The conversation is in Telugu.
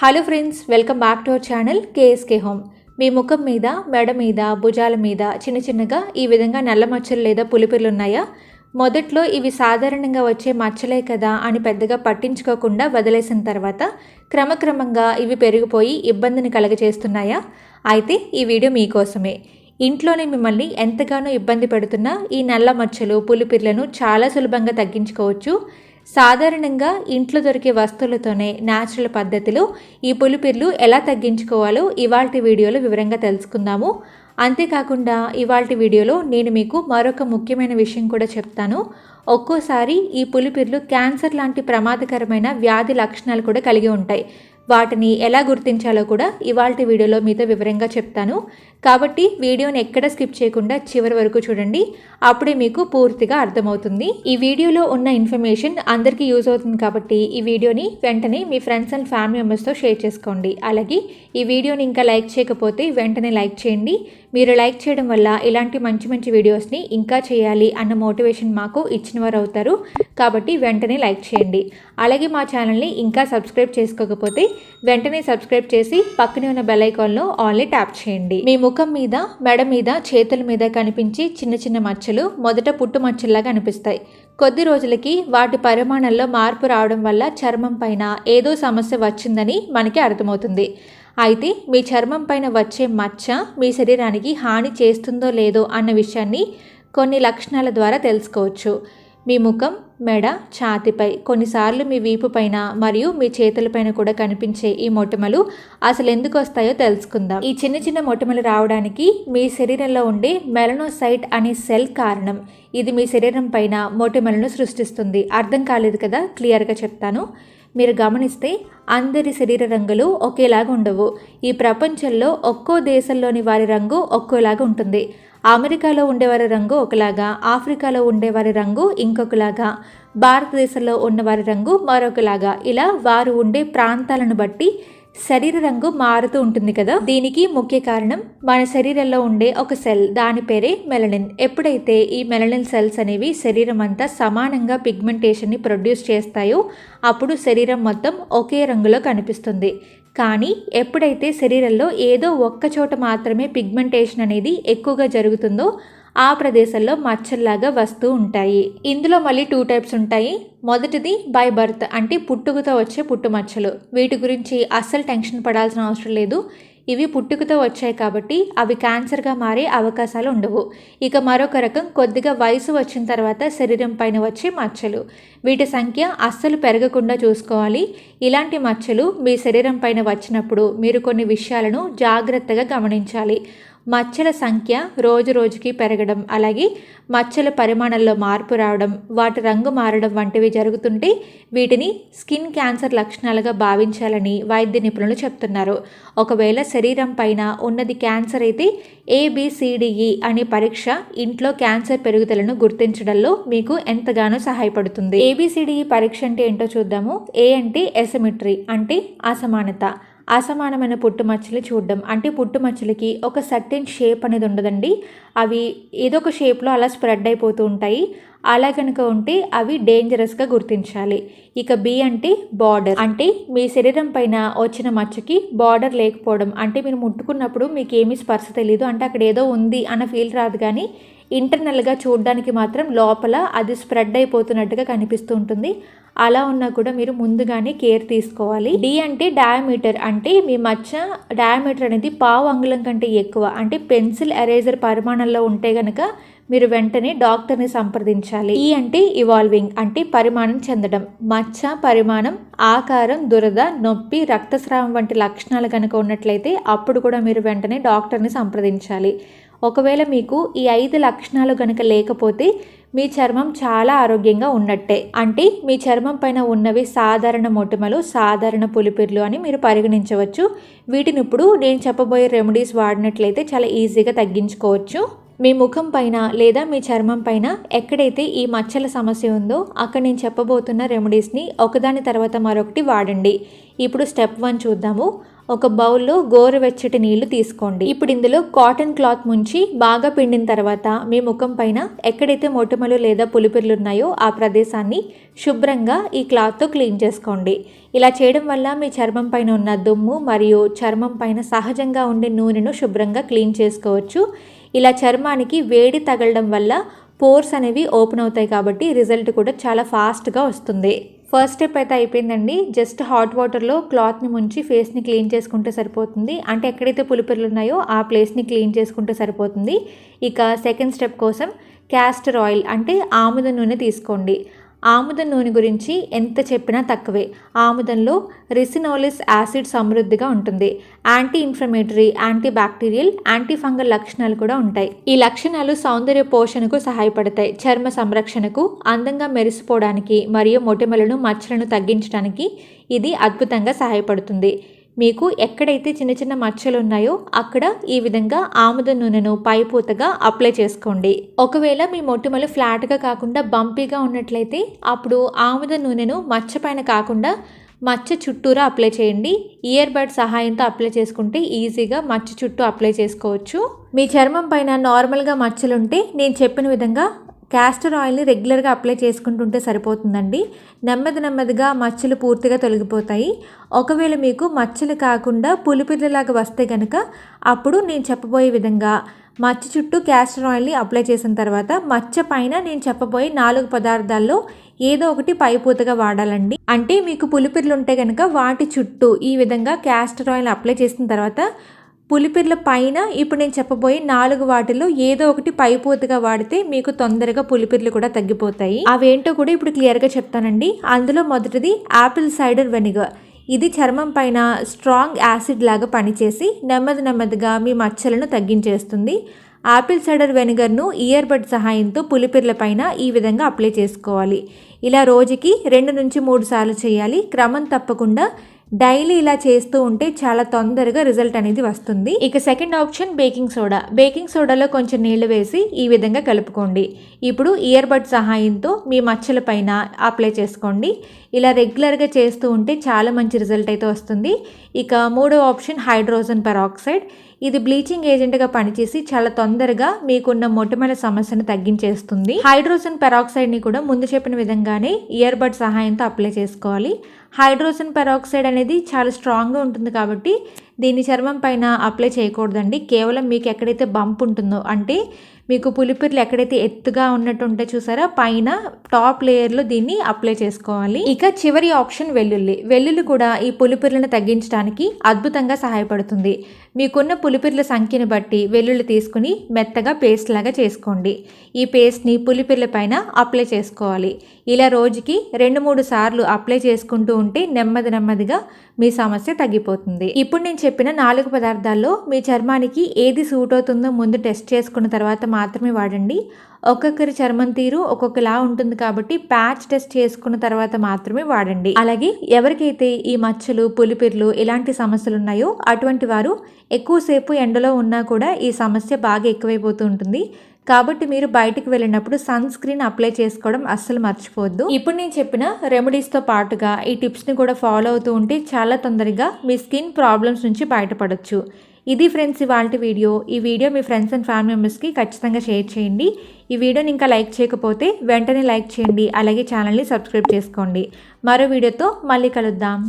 Hello friends welcome back to our channel KSK home మీ ముఖం మీద మెడ మీద భుజాల మీద చిన్న చిన్నగా ఈ విధంగా నల్ల మచ్చలు లేదా పులిపిర్లు ఉన్నాయా? మొదట్లో ఇవి సాధారణంగా వచ్చే మచ్చలే కదా అని పెద్దగా పట్టించుకోకుండా వదిలేసిన తర్వాత క్రమక్రమంగా ఇవి పెరిగిపోయి ఇబ్బందిని కలగజేస్తున్నాయా? అయితే ఈ వీడియో మీకోసమే. ఇంట్లోనే మిమ్మల్ని ఎంతగానో ఇబ్బంది పెడుతున్న ఈ నల్ల మచ్చలు పులిపిర్లను చాలా సులభంగా తగ్గించుకోవచ్చు. సాధారణంగా ఇంట్లో దొరికే వస్తువులతోనే న్యాచురల్ పద్ధతిలో ఈ పులిపిర్లు ఎలా తగ్గించుకోవాలో ఇవాల్టి వీడియోలో వివరంగా తెలుసుకుందాము. అంతేకాకుండా ఇవాల్టి వీడియోలో నేను మీకు మరొక ముఖ్యమైన విషయం కూడా చెప్తాను. ఒక్కోసారి ఈ పులిపిర్లు క్యాన్సర్ లాంటి ప్రమాదకరమైన వ్యాధి లక్షణాలు కూడా కలిగి ఉంటాయి. వాటిని ఎలా గుర్తించాలో కూడా ఇవాళ వీడియోలో మీతో వివరంగా చెప్తాను. కాబట్టి వీడియోని ఎక్కడ స్కిప్ చేయకుండా చివరి వరకు చూడండి. అప్పుడే మీకు పూర్తిగా అర్థమవుతుంది. ఈ వీడియోలో ఉన్న ఇన్ఫర్మేషన్ అందరికీ యూజ్ అవుతుంది కాబట్టి ఈ వీడియోని వెంటనే మీ ఫ్రెండ్స్ అండ్ ఫ్యామిలీ మెంబర్స్తో షేర్ చేసుకోండి. అలాగే ఈ వీడియోని ఇంకా లైక్ చేయకపోతే వెంటనే లైక్ చేయండి. మీరు లైక్ చేయడం వల్ల ఇలాంటి మంచి మంచి వీడియోస్ని ఇంకా చేయాలి అన్న మోటివేషన్ మాకు ఇచ్చిన వారు అవుతారు. కాబట్టి వెంటనే లైక్ చేయండి. అలాగే మా ఛానల్ని ఇంకా సబ్స్క్రైబ్ చేసుకోకపోతే వెంటనే సబ్స్క్రైబ్ చేసి పక్కనే ఉన్న బెల్ ఐకాన్లో ఆన్లీ ట్యాప్ చేయండి. మేము ముఖం మీద మెడ మీద చేతుల మీద కనిపించి చిన్న చిన్న మచ్చలు మొదట పుట్టు మచ్చల్లాగా అనిపిస్తాయి. కొద్ది రోజులకి వాటి పరిమాణంలో మార్పు రావడం వల్ల చర్మం పైన ఏదో సమస్య వచ్చిందని మనకి అర్థమవుతుంది. అయితే మీ చర్మం పైన వచ్చే మచ్చ మీ శరీరానికి హాని చేస్తుందో లేదో అన్న విషయాన్ని కొన్ని లక్షణాల ద్వారా తెలుసుకోవచ్చు. మీ ముఖం మెడ ఛాతిపై కొన్నిసార్లు మీ వీపు పైన మరియు మీ చేతులపైన కూడా కనిపించే ఈ మొటిమలు అసలు ఎందుకు వస్తాయో తెలుసుకుందాం. ఈ చిన్న చిన్న మొటిమలు రావడానికి మీ శరీరంలో ఉండే మెలనోసైట్ అనే సెల్ కారణం ఇది మీ శరీరం పైన మొటిమలను సృష్టిస్తుంది. అర్థం కాలేదు కదా? క్లియర్గా చెప్తాను. మీరు గమనిస్తే అందరి శరీర రంగులు ఒకేలాగా ఉండవు. ఈ ప్రపంచంలో ఒక్కో దేశంలోని వారి రంగు ఒక్కోలాగా ఉంటుంది. అమెరికాలో ఉండేవారి రంగు ఒకలాగా ఆఫ్రికాలో ఉండేవారి రంగు ఇంకొకలాగా భారతదేశంలో ఉన్నవారి రంగు మరొకలాగా. ఇలా వారు ఉండే ప్రాంతాలను బట్టి శరీర రంగు మారుతూ ఉంటుంది కదా? దీనికి ముఖ్య కారణం మన శరీరంలో ఉండే ఒక సెల్ దాని పేరే మెలనిన్ ఎప్పుడైతే ఈ మెలనిన్ సెల్స్ అనేవి శరీరం అంతా సమానంగా పిగ్మెంటేషన్ని ప్రొడ్యూస్ చేస్తాయో అప్పుడు శరీరం మొత్తం ఒకే రంగులో కనిపిస్తుంది. కానీ ఎప్పుడైతే శరీరంలో ఏదో ఒక్క చోట మాత్రమే పిగ్మెంటేషన్ అనేది ఎక్కువగా జరుగుతుందో ఆ ప్రదేశంలో మచ్చల్లాగా వస్తూ ఉంటాయి. ఇందులో మళ్ళీ టూ టైప్స్ ఉంటాయి. మొదటిది బై బర్త్ అంటే పుట్టుకతో వచ్చే పుట్టుమచ్చలు వీటి గురించి అస్సలు టెన్షన్ పడాల్సిన అవసరం లేదు. ఇవి పుట్టుకతో వచ్చాయి కాబట్టి అవి క్యాన్సర్గా మారే అవకాశాలు ఉండవు. ఇక మరొక రకం కొద్దిగా వయసు వచ్చిన తర్వాత శరీరం పైన వచ్చే మచ్చలు. వీటి సంఖ్య అస్సలు పెరగకుండా చూసుకోవాలి. ఇలాంటి మచ్చలు మీ శరీరం పైన వచ్చినప్పుడు మీరు కొన్ని విషయాలను జాగ్రత్తగా గమనించాలి. మచ్చల సంఖ్య రోజు రోజుకి పెరగడం అలాగే మచ్చల పరిమాణంలో మార్పు రావడం వాటి రంగు మారడం వంటివి జరుగుతుంటే వీటిని స్కిన్ క్యాన్సర్ లక్షణాలుగా భావించాలని వైద్య నిపుణులు చెప్తున్నారు. ఒకవేళ శరీరం పైన ఉన్నది క్యాన్సర్ అయితే ఏబిసిడిఈ అనే పరీక్ష ఇంట్లో క్యాన్సర్ పెరుగుదలను గుర్తించడంలో మీకు ఎంతగానో సహాయపడుతుంది. ఏబిసిడిఈ పరీక్ష అంటే ఏంటో చూద్దాము. ఏ అంటే ఎసమిట్రీ అంటే అసమానత. అసమానమైన పుట్టుమచ్చలు చూడడం. అంటే పుట్టుమచ్చలకి ఒక సర్టెన్ షేప్ అనేది ఉండదండి. అవి ఏదో ఒక షేప్లో అలా స్ప్రెడ్ అయిపోతూ ఉంటాయి. అలా కనుక ఉంటే అవి డేంజరస్గా గుర్తించాలి. ఇక బి అంటే బార్డర్. అంటే మీ శరీరం పైన వచ్చిన మచ్చకి బార్డర్ లేకపోవడం. అంటే మీరు ముట్టుకున్నప్పుడు మీకు ఏమీ స్పర్శ తెలియదు అంటే అక్కడ ఏదో ఉంది అన్న ఫీల్ రాదు కానీ ఇంటర్నల్గా చూడడానికి మాత్రం లోపల అది స్ప్రెడ్ అయిపోతున్నట్టుగా కనిపిస్తూ ఉంటుంది. అలా ఉన్నా కూడా మీరు ముందుగానే కేర్ తీసుకోవాలి. డి అంటే డయామీటర్. అంటే మీ మచ్చ డయామీటర్ అనేది పావు అంగుళం కంటే ఎక్కువ. అంటే పెన్సిల్ ఎరేజర్ పరిమాణంలో ఉంటే గనక మీరు వెంటనే డాక్టర్ని సంప్రదించాలి. ఈ అంటే ఇవాల్వింగ్. అంటే పరిమాణం చెందడం. మచ్చ పరిమాణం ఆకారం దురద నొప్పి రక్తస్రావం వంటి లక్షణాలు కనుక ఉన్నట్లయితే అప్పుడు కూడా మీరు వెంటనే డాక్టర్ని సంప్రదించాలి. ఒకవేళ మీకు ఈ ఐదు లక్షణాలు కనుక లేకపోతే మీ చర్మం చాలా ఆరోగ్యంగా ఉన్నట్టే. అంటే మీ చర్మం పైన ఉన్నవి సాధారణ మొటిమలు సాధారణ పులిపిర్లు అని మీరు పరిగణించవచ్చు. వీటిని ఇప్పుడు నేను చెప్పబోయే రెమెడీస్ వాడినట్లయితే చాలా ఈజీగా తగ్గించుకోవచ్చు. మీ ముఖం పైన లేదా మీ చర్మం పైన ఎక్కడైతే ఈ మచ్చల సమస్య ఉందో అక్కడ నేను చెప్పబోతున్న రెమెడీస్ని ఒకదాని తర్వాత మరొకటి వాడండి. ఇప్పుడు స్టెప్ వన్ చూద్దాము. ఒక బౌల్లో గోరువెచ్చటి నీళ్ళు తీసుకోండి. ఇప్పుడు ఇందులో కాటన్ క్లాత్ ముంచి బాగా పిండిన తర్వాత మీ ముఖం పైన ఎక్కడైతే మొటిమలు లేదా పులిపిర్లు ఉన్నాయో ఆ ప్రదేశాన్ని శుభ్రంగా ఈ క్లాత్తో క్లీన్ చేసుకోండి. ఇలా చేయడం వల్ల మీ చర్మం పైన ఉన్న దుమ్ము మరియు చర్మం పైన సహజంగా ఉండే నూనెను శుభ్రంగా క్లీన్ చేసుకోవచ్చు. ఇలా చర్మానికి వేడి తగలడం వల్ల పోర్స్ అనేవి ఓపెన్ అవుతాయి కాబట్టి రిజల్ట్ కూడా చాలా ఫాస్ట్గా వస్తుంది. ఫస్ట్ స్టెప్ అయితే అయిపోయిందండి. జస్ట్ హాట్ వాటర్లో క్లాత్ని ముంచి ఫేస్ని క్లీన్ చేసుకుంటే సరిపోతుంది. అంటే ఎక్కడైతే పులిపిర్లు ఉన్నాయో ఆ ప్లేస్ని క్లీన్ చేసుకుంటే సరిపోతుంది. ఇక సెకండ్ స్టెప్ కోసం క్యాస్టర్ ఆయిల్ అంటే ఆముద నూనె తీసుకోండి. ఆముదం నూనె గురించి ఎంత చెప్పినా తక్కువే. ఆముదంలో రిసినోలిస్ యాసిడ్ సమృద్ధిగా ఉంటుంది. Anti inflammatory anti bacterial anti fungal లక్షణాలు కూడా ఉంటాయి. ఈ లక్షణాలు సౌందర్య పోషణకు సహాయపడతాయి. చర్మ సంరక్షణకు అందంగా మెరిసిపోవడానికి మరియు మొటిమలను మచ్చలను తగ్గించడానికి ఇది అద్భుతంగా సహాయపడుతుంది. మీకు ఎక్కడైతే చిన్న చిన్న మచ్చలు ఉన్నాయో అక్కడ ఈ విధంగా ఆముద నూనెను పైపూతగా అప్లై చేసుకోండి. ఒకవేళ మీ మొటిమలు ఫ్లాట్గా కాకుండా బంపీగా ఉన్నట్లయితే అప్పుడు ఆముద నూనెను మచ్చ పైన కాకుండా మచ్చ చుట్టూరా అప్లై చేయండి. ఇయర్ బడ్ సహాయంతో అప్లై చేసుకుంటే ఈజీగా మచ్చ చుట్టూ అప్లై చేసుకోవచ్చు. మీ చర్మం పైన నార్మల్గా మచ్చలుంటే నేను చెప్పిన విధంగా క్యాస్టర్ ఆయిల్ని రెగ్యులర్గా అప్లై చేసుకుంటుంటే సరిపోతుందండి. నెమ్మది నెమ్మదిగా మచ్చలు పూర్తిగా తొలగిపోతాయి. ఒకవేళ మీకు మచ్చలు కాకుండా పులిపిల్లలాగా వస్తే కనుక అప్పుడు నేను చెప్పబోయే విధంగా మచ్చ చుట్టూ క్యాస్టర్ ఆయిల్ని అప్లై చేసిన తర్వాత మచ్చ పైన నేను చెప్పబోయే నాలుగు పదార్థాల్లో ఏదో ఒకటి పైపూతగా వాడాలండి. అంటే మీకు పులిపిర్లు ఉంటే కనుక వాటి చుట్టూ ఈ విధంగా క్యాస్టర్ ఆయిల్ అప్లై చేసిన తర్వాత పులిపిర్ల పైన ఇప్పుడు నేను చెప్పబోయే నాలుగు వాటిలో ఏదో ఒకటి పైపోతుగా వాడితే మీకు తొందరగా పులిపిర్లు కూడా తగ్గిపోతాయి. అవేంటో కూడా ఇప్పుడు క్లియర్గా చెప్తానండి. అందులో మొదటిది ఆపిల్ సైడర్ వెనిగర్. ఇది చర్మం పైన స్ట్రాంగ్ యాసిడ్ లాగా పనిచేసి నెమ్మది నెమ్మదిగా మీ మచ్చలను తగ్గించేస్తుంది. ఆపిల్ సైడర్ వెనిగర్ను ఇయర్ బడ్ సహాయంతో పులిపిర్ల పైన ఈ విధంగా అప్లై చేసుకోవాలి. ఇలా రోజుకి రెండు నుంచి మూడు సార్లు చేయాలి. క్రమం తప్పకుండా డైలీ ఇలా చేస్తూ ఉంటే చాలా తొందరగా రిజల్ట్ అనేది వస్తుంది. ఇక second option baking soda. Baking సోడాలో కొంచెం నీళ్ళు వేసి ఈ విధంగా కలుపుకోండి. ఇప్పుడు ఇయర్ బడ్ సహాయంతో మీ మచ్చల పైన అప్లై చేసుకోండి. ఇలా రెగ్యులర్గా చేస్తూ ఉంటే చాలా మంచి రిజల్ట్ అయితే వస్తుంది. ఇక మూడో ఆప్షన్ హైడ్రోజన్ పెరాక్సైడ్. ఇది బ్లీచింగ్ ఏజెంట్గా పనిచేసి చాలా తొందరగా మీకున్న మొటిమల సమస్యను తగ్గించేస్తుంది. హైడ్రోజన్ పెరాక్సైడ్ని కూడా ముందు చెప్పిన విధంగానే ఇయర్ బడ్ సహాయంతో అప్లై చేసుకోవాలి. హైడ్రోజన్ పెరాక్సైడ్ అనేది చాలా స్ట్రాంగ్గా ఉంటుంది కాబట్టి దీన్ని చర్మం పైన అప్లై చేయకూడదండి. కేవలం మీకు ఎక్కడైతే బంప్ ఉంటుందో అంటే మీకు పులిపిర్లు ఎక్కడైతే ఎత్తుగా ఉన్నట్టు ఉంటే చూసారా పైన టాప్ లేయర్లో దీన్ని అప్లై చేసుకోవాలి. ఇక చివరి ఆప్షన్ వెల్లుల్లి. వెల్లుల్లి కూడా ఈ పులిపిర్లను తగ్గించడానికి అద్భుతంగా సహాయపడుతుంది. మీకున్న పులిపిర్ల సంఖ్యను బట్టి వెల్లుల్లి తీసుకుని మెత్తగా పేస్ట్ లాగా చేసుకోండి. ఈ పేస్ట్ని పులిపిర్ల పైన అప్లై చేసుకోవాలి. ఇలా రోజుకి రెండు మూడు సార్లు అప్లై చేసుకుంటూ ఉంటే నెమ్మది నెమ్మదిగా మీ సమస్య తగ్గిపోతుంది. ఇప్పుడు నేను చెప్పిన నాలుగు పదార్థాల్లో మీ చర్మానికి ఏది సూట్ అవుతుందో ముందు టెస్ట్ చేసుకున్న తర్వాత మాత్రమే వాడండి. ఒక్కొక్కరి చర్మం తీరు ఒక్కొక్కలా ఉంటుంది కాబట్టి ప్యాచ్ టెస్ట్ చేసుకున్న తర్వాత మాత్రమే వాడండి. అలాగే ఎవరికైతే ఈ మచ్చలు పులిపిర్లు ఇలాంటి సమస్యలు ఉన్నాయో అటువంటి వారు ఎక్కువసేపు ఎండలో ఉన్నా కూడా ఈ సమస్య బాగా ఎక్కువైపోతూ ఉంటుంది. కాబట్టి మీరు బయటకు వెళ్ళినప్పుడు సన్ స్క్రీన్ అప్లై చేసుకోవడం అస్సలు మర్చిపోవద్దు. ఇప్పుడు నేను చెప్పిన రెమెడీస్తో పాటుగా ఈ టిప్స్ని కూడా ఫాలో అవుతూ ఉంటే చాలా తొందరగా మీ స్కిన్ ప్రాబ్లమ్స్ నుంచి బయటపడవచ్చు ఇది ఫ్రెండ్స్ ఇవాళ వీడియో ఈ వీడియో మీ ఫ్రెండ్స్ అండ్ ఫ్యామిలీ మెంబర్స్కి ఖచ్చితంగా షేర్ చేయండి. ఈ వీడియోని ఇంకా లైక్ చేయకపోతే వెంటనే లైక్ చేయండి. అలాగే ఛానల్ని సబ్స్క్రైబ్ చేసుకోండి. మరో వీడియోతో మళ్ళీ కలుద్దాం.